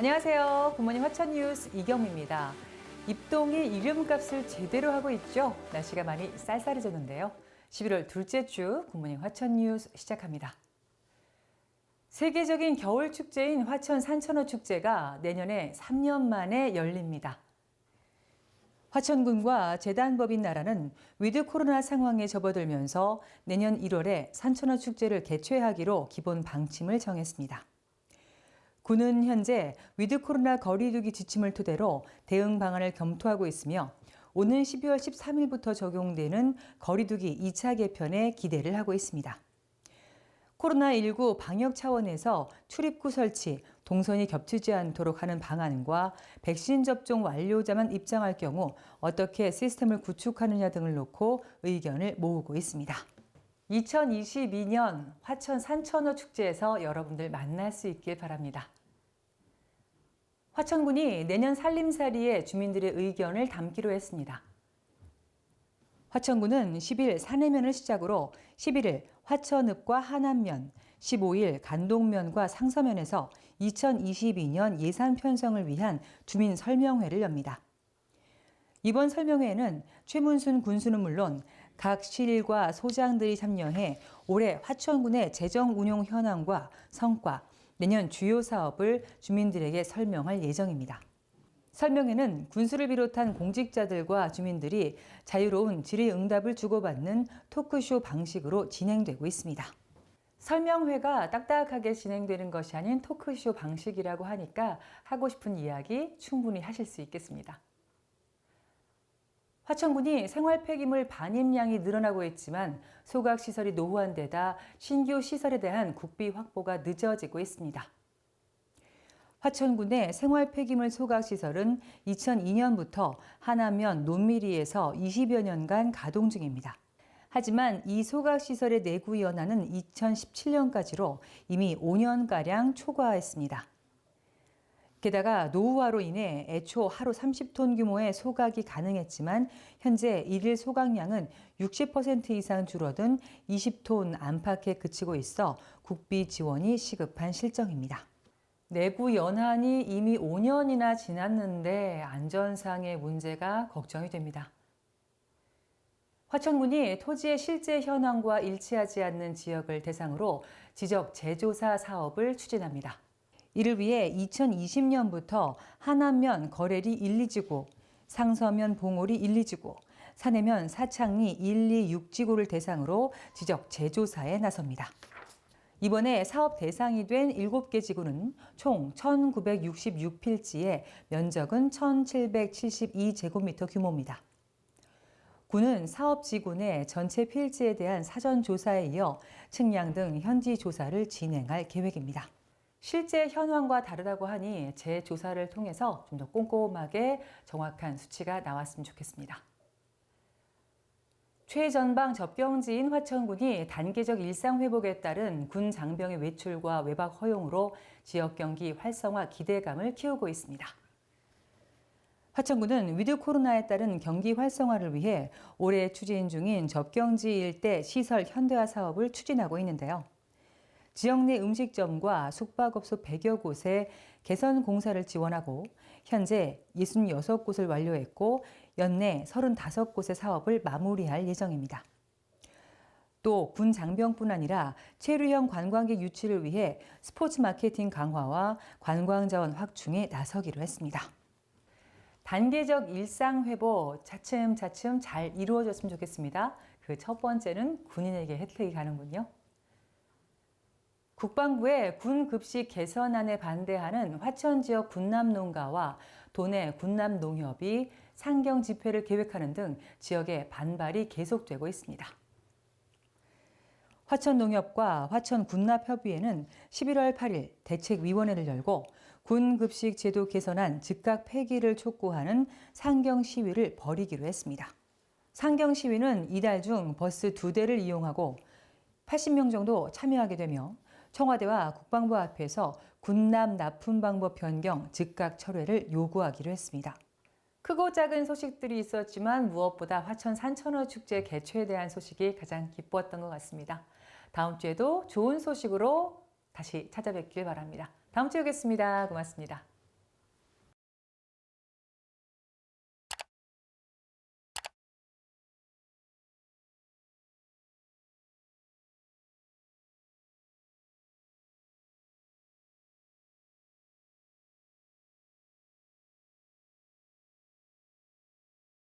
안녕하세요. 굿모닝 화천 뉴스 이경미입니다. 입동이 이름값을 제대로 하고 있죠. 날씨가 많이 쌀쌀해졌는데요. 11월 둘째 주 굿모닝 화천 뉴스 시작합니다. 세계적인 겨울 축제인 화천 산천어 축제가 내년에 3년 만에 열립니다. 화천군과 재단법인 나라는 위드 코로나 상황에 접어들면서 내년 1월에 산천어 축제를 개최하기로 기본 방침을 정했습니다. 군은 현재 위드 코로나 거리두기 지침을 토대로 대응 방안을 검토하고 있으며 오는 12월 13일부터 적용되는 거리두기 2차 개편에 기대를 하고 있습니다. 코로나19 방역 차원에서 출입구 설치, 동선이 겹치지 않도록 하는 방안과 백신 접종 완료자만 입장할 경우 어떻게 시스템을 구축하느냐 등을 놓고 의견을 모으고 있습니다. 2022년 화천 산천어 축제에서 여러분들 만날 수 있길 바랍니다. 화천군이 내년 살림살이에 주민들의 의견을 담기로 했습니다. 화천군은 10일 사내면을 시작으로 11일 화천읍과 하남면, 15일 간동면과 상서면에서 2022년 예산 편성을 위한 주민 설명회를 엽니다. 이번 설명회에는 최문순 군수는 물론 각 시일과 소장들이 참여해 올해 화천군의 재정 운용 현황과 성과, 내년 주요 사업을 주민들에게 설명할 예정입니다. 설명회는 군수를 비롯한 공직자들과 주민들이 자유로운 질의응답을 주고받는 토크쇼 방식으로 진행되고 있습니다. 설명회가 딱딱하게 진행되는 것이 아닌 토크쇼 방식이라고 하니까 하고 싶은 이야기 충분히 하실 수 있겠습니다. 화천군이 생활 폐기물 반입량이 늘어나고 있지만 소각 시설이 노후한 데다 신규 시설에 대한 국비 확보가 늦어지고 있습니다. 화천군의 생활 폐기물 소각 시설은 2002년부터 하남면 논미리에서 20여 년간 가동 중입니다. 하지만 이 소각 시설의 내구 연한은 2017년까지로 이미 5년가량 초과했습니다. 게다가 노후화로 인해 애초 하루 30톤 규모의 소각이 가능했지만 현재 일일 소각량은 60% 이상 줄어든 20톤 안팎에 그치고 있어 국비 지원이 시급한 실정입니다. 내구 연한이 이미 5년이나 지났는데 안전상의 문제가 걱정이 됩니다. 화천군이 토지의 실제 현황과 일치하지 않는 지역을 대상으로 지적 재조사 사업을 추진합니다. 이를 위해 2020년부터 하남면 거래리 1, 2지구, 상서면 봉오리 1, 2지구, 산해면 사창리 1, 2, 6지구를 대상으로 지적 재조사에 나섭니다. 이번에 사업 대상이 된 7개 지구는 총 1966필지에 면적은 1772제곱미터 규모입니다. 군은 사업 지구 내 전체 필지에 대한 사전 조사에 이어 측량 등 현지 조사를 진행할 계획입니다. 실제 현황과 다르다고 하니 재조사를 통해서 좀 더 꼼꼼하게 정확한 수치가 나왔으면 좋겠습니다. 최전방 접경지인 화천군이 단계적 일상 회복에 따른 군 장병의 외출과 외박 허용으로 지역 경기 활성화 기대감을 키우고 있습니다. 화천군은 위드 코로나에 따른 경기 활성화를 위해 올해 추진 중인 접경지 일대 시설 현대화 사업을 추진하고 있는데요. 지역 내 음식점과 숙박업소 100여 곳에 개선 공사를 지원하고 현재 66곳을 완료했고 연내 35곳의 사업을 마무리할 예정입니다. 또 군 장병뿐 아니라 체류형 관광객 유치를 위해 스포츠 마케팅 강화와 관광 자원 확충에 나서기로 했습니다. 단계적 일상 회복 차츰차츰 잘 이루어졌으면 좋겠습니다. 그 첫 번째는 군인에게 혜택이 가는군요. 국방부의 군 급식 개선안에 반대하는 화천 지역 군남 농가와 도내 군남 농협이 상경 집회를 계획하는 등 지역의 반발이 계속되고 있습니다. 화천 농협과 화천 군납협의회는 11월 8일 대책위원회를 열고 군 급식 제도 개선안 즉각 폐기를 촉구하는 상경 시위를 벌이기로 했습니다. 상경 시위는 이달 중 버스 두 대를 이용하고 80명 정도 참여하게 되며 청와대와 국방부 앞에서 군남 납품 방법 변경 즉각 철회를 요구하기로 했습니다. 크고 작은 소식들이 있었지만 무엇보다 화천 산천어 축제 개최에 대한 소식이 가장 기뻤던 것 같습니다. 다음 주에도 좋은 소식으로 다시 찾아뵙길 바랍니다. 다음 주에 뵙겠습니다. 고맙습니다.